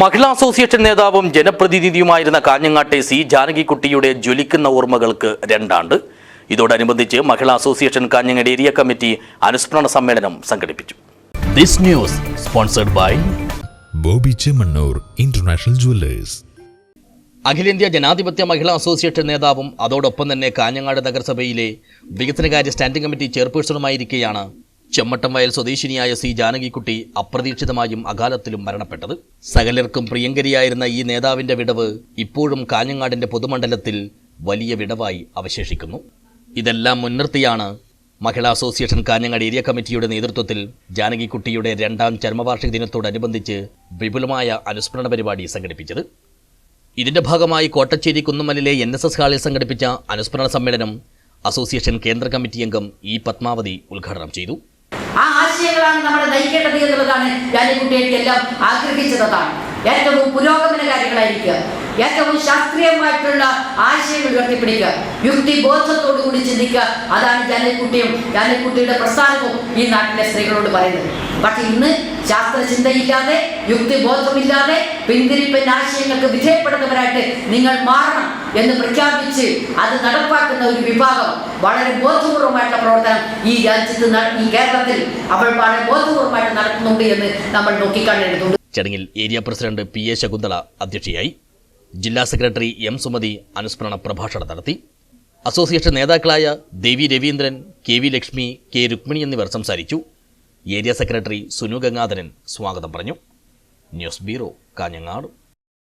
മഹിളാ association നേതാവും ജനപ്രതിനിധിയുമായിരുന്ന കാഞ്ഞങ്ങാട്ടെ C ജാനകിക്കുട്ടിയുടെ ജ്വലിക്കുന്ന ഓർമ്മകൾക്ക് രണ്ടാണ്ട്. ഇതോടനുബന്ധിച്ച് മഹിളാ അസോസിയേഷൻ കാഞ്ഞങ്ങാട് ഏരിയ കമ്മിറ്റി അനുസ്മരണ സമ്മേളനം സംഘടിപ്പിച്ചു. This news sponsored by Bobby Chemmanur international jewellers. അഖിലേന്ത്യാ ജനാധിപത്യ മഹിളാ അസോസിയേഷൻ നേതാവും അതോടൊപ്പം തന്നെ കാഞ്ഞങ്ങാട് നഗരസഭയിലെ വികസനകാര്യ സ്റ്റാൻഡിംഗ് കമ്മിറ്റി ചെയർപേഴ്സണുമായിരിക്കെയാണ് ചെമ്മട്ടം വയൽ സ്വദേശിനിയായ സി ജാനകിക്കുട്ടി അപ്രതീക്ഷിതമായും അകാലത്തിലും മരണപ്പെട്ടത്. സകലർക്കും പ്രിയങ്കരിയായിരുന്ന ഈ നേതാവിന്റെ വിടവ് ഇപ്പോഴും കാഞ്ഞങ്ങാടിന്റെ പൊതുമണ്ഡലത്തിൽ വലിയ വിടവായി അവശേഷിക്കുന്നു. ഇതെല്ലാം മുൻനിർത്തിയാണ് മഹിളാ അസോസിയേഷൻ കാഞ്ഞങ്ങാട് ഏരിയ കമ്മിറ്റിയുടെ നേതൃത്വത്തിൽ ജാനകിക്കുട്ടിയുടെ രണ്ടാം ചരമവാർഷിക ദിനത്തോടനുബന്ധിച്ച് വിപുലമായ അനുസ്മരണ പരിപാടി സംഘടിപ്പിച്ചത്. ഇതിന്റെ ഭാഗമായി കോട്ടച്ചേരി കുന്നുമലിലെ എൻ എസ് എസ് ഹാളിൽ സംഘടിപ്പിച്ച അനുസ്മരണ സമ്മേളനം അസോസിയേഷൻ കേന്ദ്ര കമ്മിറ്റി അംഗം ഇ പത്മാവതി ഉദ്ഘാടനം ചെയ്തു. ആ ആശയങ്ങളാണ് നമ്മളെ നയിക്കേണ്ടത് എന്നുള്ളതാണ് ജാലിക്കുട്ടിയേക്ക് എല്ലാം ആഗ്രഹിച്ചതാണ് ഏറ്റവും പുരോഗമനകാരികളായിരിക്കുക ഏറ്റവും ശാസ്ത്രീയമായിട്ടുള്ള ആശയങ്ങൾ ഉയർത്തിപ്പിടിക്കുക. യുക്തി ബോധത്തോടു കൂടി ചിന്തിക്കുക. അതാണ് ജാനിക്കുട്ടിയും ജാനിക്കുട്ടിയുടെ പ്രസ്ഥാനവും ഈ നാട്ടിലെ സ്ത്രീകളോട് പറയുന്നത്. പക്ഷെ ഇന്ന് ശാസ്ത്ര ചിന്തയില്ലാതെ യുക്തിബോധമില്ലാതെ പിന്തിരിപ്പൻ ആശയങ്ങൾക്ക് വിധേയപ്പെടുന്നവരായിട്ട് നിങ്ങൾ മാറണം. എന്ന് പ്രഖ്യാപിച്ച് അത് നടപ്പാക്കുന്ന ഒരു വിഭാഗം വളരെ ബോധപൂർവമായിട്ടുള്ള പ്രവർത്തനം ഈ രാജ്യത്ത് ഈ കേരളത്തിൽ അവൾ വളരെ ബോധപൂർവമായിട്ട് നടത്തുന്നുണ്ട് എന്ന് നമ്മൾ നോക്കിക്കാണേണ്ടതുണ്ട്. ചടങ്ങിൽ area president P A Shakunthala അധ്യക്ഷയായി ജില്ലാ സെക്രട്ടറി എം സുമതി അനുസ്മരണ പ്രഭാഷണം നടത്തി. അസോസിയേഷൻ നേതാക്കളായ Devi Raveendran K V Lakshmi K Rukmini എന്നിവർ സംസാരിച്ചു. ഏരിയ സെക്രട്ടറി സുനു ഗംഗാധരൻ സ്വാഗതം പറഞ്ഞു. News bureau Kanhangad.